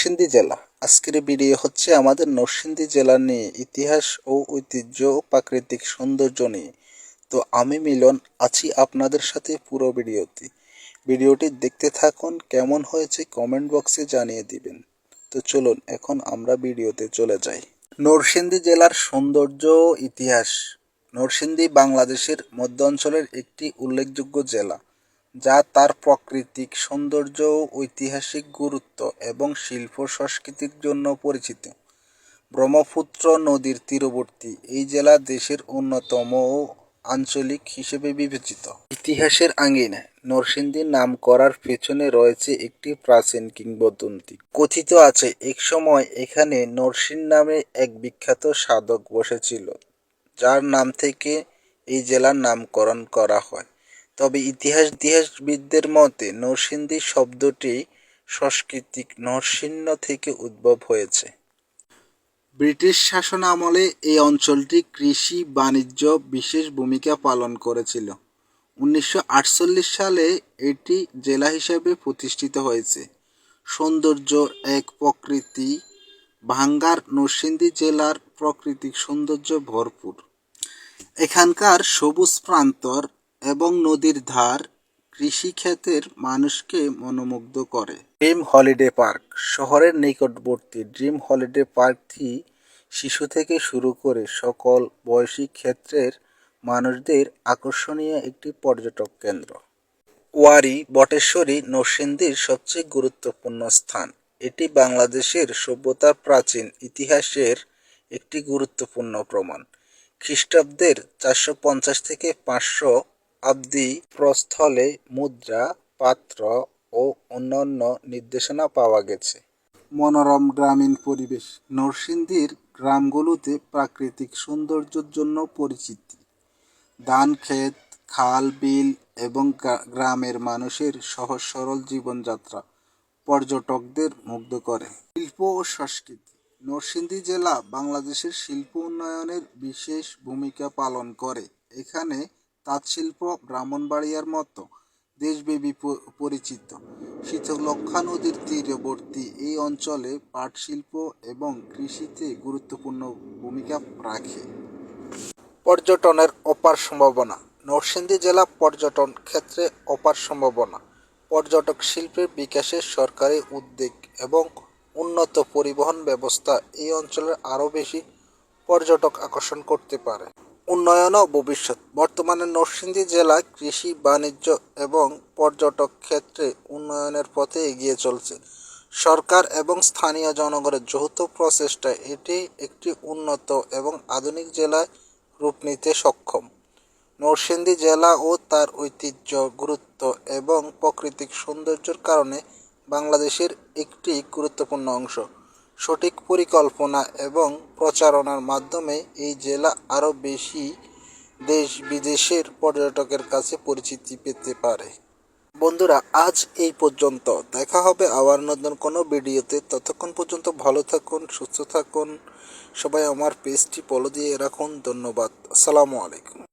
নরসিংদী জেলা। আজকের ভিডিও হচ্ছে আমাদের নরসিংদী জেলা নিয়ে ইতিহাস ও ঐতিহ্য ও প্রাকৃতিক সৌন্দর্য নিয়ে। তো আমি মিলন, আছি আপনাদের সাথে পুরো ভিডিওতে। ভিডিওটি দেখতে থাকুন, কেমন হয়েছে কমেন্ট বক্সে জানিয়ে দিবেন। তো চলুন, এখন আমরা ভিডিওতে চলে যাই। নরসিংদী জেলার সৌন্দর্য ও ইতিহাস। নরসিংদী বাংলাদেশের মধ্য অঞ্চলের একটি উল্লেখযোগ্য জেলা। যা তার প্রাকৃতিক সৌন্দর্য ঐতিহাসিক গুরুত্ব এবং শিল্প সংস্কৃতির জন্য পরিচিত। ব্রহ্মপুত্র নদীর তীরবর্তী এই জেলা দেশের অন্যতম আঞ্চলিক হিসেবে বিবেচিত। ইতিহাসের আঙ্গিনায় নরসিংদীর নাম করার পেছনে রয়েছে একটি প্রাচীন কিংবদন্তি। কথিত আছে একসময় এখানে নরসিং নামে এক বিখ্যাত সাধক বসেছিল, যার নাম থেকে এই জেলার নামকরণ করা হয়। তবে ইতিহাস ইতিহাসবিদদের মতে নরসিংদী শব্দটি সাংস্কৃতিক নরসিংহ থেকে উদ্ভব হয়েছে। ব্রিটিশ শাসন আমলে এই অঞ্চলটি কৃষি, বাণিজ্য বিশেষ ভূমিকা পালন করেছিল। উনিশশো আটচল্লিশ সালে এটি জেলা হিসেবে প্রতিষ্ঠিত হয়েছে। সৌন্দর্য এক প্রকৃতি, ভাঙ্গার নরসিংদী জেলার প্রাকৃতিক সৌন্দর্য ভরপুর। এখানকার সবুজ প্রান্তর এবং নদীর ধার কৃষিক্ষেত্রের মানুষকে মনোমুগ্ধ করে। ড্রিম হলিডে পার্ক শহরের নিকটবর্তী ড্রিম হলিডে পার্কটি শিশু থেকে শুরু করে সকল বয়সী ক্ষেত্রের মানুষদের আকর্ষণীয় একটি পর্যটক কেন্দ্র। ওয়ারি, বটেশ্বরী, নরসিংদীর সবচেয়ে গুরুত্বপূর্ণ স্থান। এটি বাংলাদেশের সভ্যতার প্রাচীন ইতিহাসের একটি গুরুত্বপূর্ণ প্রমাণ। খ্রিস্টাব্দের চারশো পঞ্চাশ থেকে পাঁচশো অব্দি প্রস্থলে মুদ্রা, পাত্র ও অন্যান্য নির্দেশনা পাওয়া গেছে। মনোরম গ্রামীণ পরিবেশ নরসিংদীর গ্রামগুলোতে প্রাকৃতিক সৌন্দর্যের জন্য পরিচিতি। ধান, ক্ষেত, খাল, বিল এবং গ্রামের মানুষের সহজ সরল জীবনযাত্রা পর্যটকদের মুগ্ধ করে। শিল্প ও সংস্কৃতি। নরসিংদী জেলা বাংলাদেশের শিল্প উন্নয়নের বিশেষ ভূমিকা পালন করে। এখানে তাঁতশিল্প ব্রাহ্মণবাড়িয়ার মতো দেশব্যাপী পরিচিত। শীতলক্ষা নদীর তীরবর্তী এই অঞ্চলে পাট শিল্প এবং কৃষিতে গুরুত্বপূর্ণ ভূমিকা রাখে। পর্যটনের অপার সম্ভাবনা। নরসিংদী জেলা পর্যটন ক্ষেত্রে অপার সম্ভাবনা। পর্যটক শিল্পের বিকাশে সরকারি উদ্যোগ এবং উন্নত পরিবহন ব্যবস্থা এই অঞ্চলের আরও বেশি পর্যটক আকর্ষণ করতে পারে। উন্নয়ন ও ভবিষ্যৎ। বর্তমানে নরসিংদী জেলা কৃষি, বাণিজ্য এবং পর্যটক ক্ষেত্রে উন্নয়নের পথে এগিয়ে চলছে। সরকার এবং স্থানীয় জনগণের যৌথ প্রচেষ্টায় এটি একটি উন্নত এবং আধুনিক জেলায় রূপ নিতে সক্ষম। নরসিংদী জেলা ও তার ঐতিহ্য, গুরুত্ব এবং প্রাকৃতিক সৌন্দর্যের কারণে বাংলাদেশের একটি গুরুত্বপূর্ণ অংশ। সঠিক পরিকল্পনা এবং প্রচারণার মাধ্যমে এই জেলা আরও বেশি দেশ বিদেশের পর্যটকের কাছে পরিচিতি পেতে পারে। বন্ধুরা, আজ এই পর্যন্ত। দেখা হবে আবার নতুন কোনো ভিডিওতে। ততক্ষণ পর্যন্ত ভালো থাকুন, সুস্থ থাকুন। সবাই আমার পেজটি ফলো দিয়ে রাখুন। ধন্যবাদ। আসসালামু আলাইকুম।